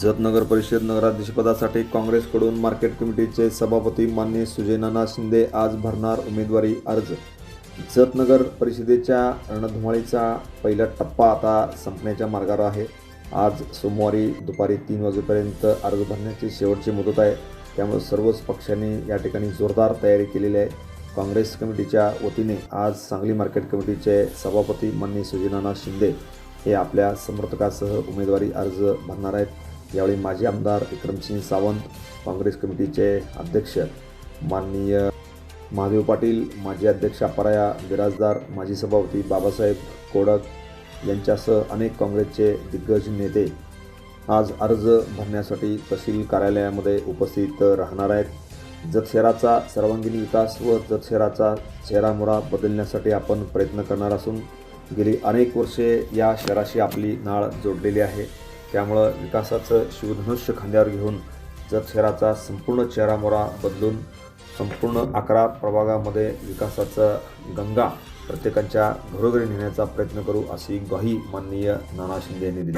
जत नगर परिषद नगराध्यक्षपदासाठी काँग्रेसकडून मार्केट कमिटीचे सभापती मान्य सुजयनाना शिंदे आज भरणार उमेदवारी अर्ज. जत नगर परिषदेच्या रणधुमाळीचा पहिला टप्पा आता संपण्याच्या मार्गावर आहे. आज सोमवारी दुपारी तीन वाजेपर्यंत अर्ज भरण्याची शेवटची मुदत आहे. त्यामुळे सर्वच पक्षांनी या ठिकाणी जोरदार तयारी केलेली आहे. काँग्रेस कमिटीच्या वतीने आज सांगली मार्केट कमिटीचे सभापती मान्य सुजयनाना शिंदे हे आपल्या समर्थकासह उमेदवारी अर्ज भरणार आहेत. यावेळी माजी आमदार विक्रमसिंग सावंत काँग्रेस कमिटीचे अध्यक्ष माननीय महादेव पाटील माजी अध्यक्ष अपराया बिराजदार माजी सभापती बाबासाहेब कोडक यांच्यासह अनेक काँग्रेसचे दिग्गज नेते आज अर्ज भरण्यासाठी तहसील कार्यालयामध्ये उपस्थित राहणार आहेत. जत शहराचा सर्वांगीण विकास व जत शहराचा चेहरामोरा बदलण्यासाठी आपण प्रयत्न करणार असून गेली अनेक वर्षे या शहराशी आपली नाळ जोडलेली आहे. त्यामुळं विकासाचं शिवधनुष्य खांद्यावर घेऊन जत शहराचा संपूर्ण चेहरामोरा बदलून संपूर्ण अकरा प्रभागामध्ये विकासाचं गंगा प्रत्येकाच्या घरोघरी नेण्याचा प्रयत्न करू अशी ग्वाही माननीय नाना शिंदे यांनी दिली.